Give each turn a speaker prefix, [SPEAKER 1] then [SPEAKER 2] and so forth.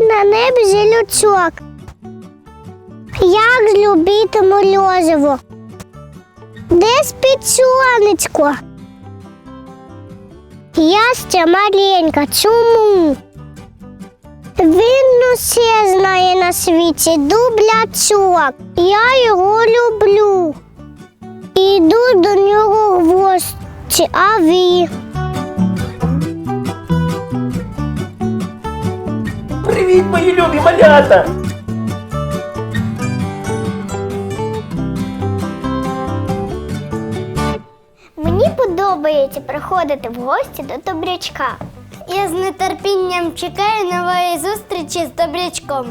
[SPEAKER 1] на небі зілючок. Як ж любити морозиво? Де спить сонечко? Я ще маленька. Чому? Він усе знає на світі дублячок. Я його люблю. Іду до нього гості, а ви?
[SPEAKER 2] Привіт, мої любі малята!
[SPEAKER 1] Мені подобається приходити в гості до добрячка. Я з нетерпінням чекаю нової зустрічі з добрячком.